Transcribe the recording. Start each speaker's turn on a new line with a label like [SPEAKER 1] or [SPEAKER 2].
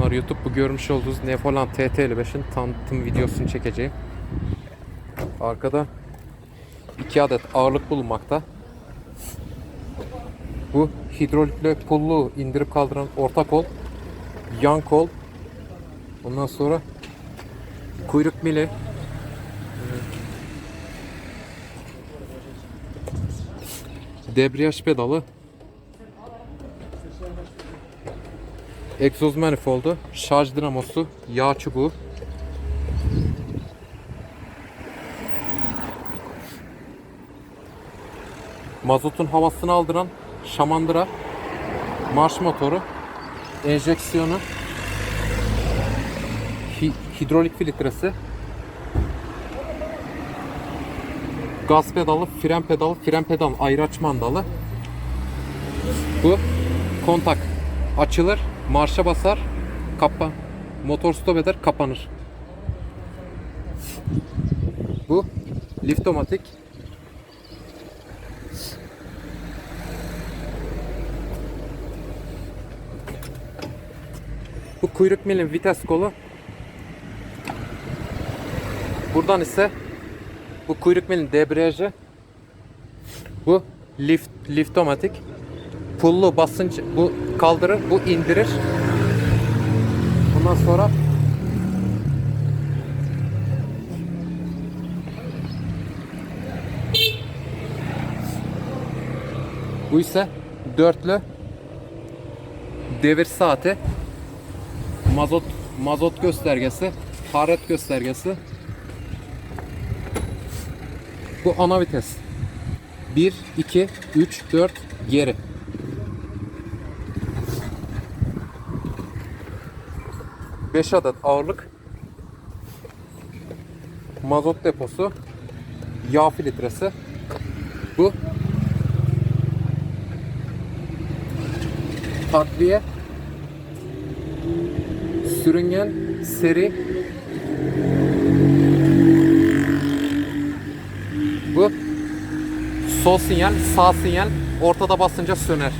[SPEAKER 1] Selamlar YouTube. Bu görmüş olduğunuz Nefoland TT55'in tanıtım videosunu çekeceğim. Arkada iki adet ağırlık bulunmakta. Bu hidrolikle pullu indirip kaldıran orta kol, yan kol. Ondan sonra kuyruk mili. Debriyaj pedalı. Egzoz manifoldu, şarj dinamosu, yağ çubuğu. Mazotun havasını aldıran şamandıra, marş motoru, enjeksiyonu, hi- hidrolik filtresi, gaz pedalı, fren pedalı, fren pedal ayraç mandalı. Bu kontak açılır, marşa basar, kapa, motor stop eder, kapanır. Bu liftomatik. Bu kuyruk milin vites kolu. Buradan ise bu kuyruk milin debriyajı. Bu lift liftomatik. Pullu basınç bu kaldırır, bu indirir. Bundan sonra bu ise dörtlü devir saati mazot mazot göstergesi hararet göstergesi. Bu ana vites. 1 2 3 4 geri Beş adet ağırlık mazot deposu yağ filtresi. Bu takviye sürüngen seri. Bu sol sinyal sağ sinyal ortada basınca söner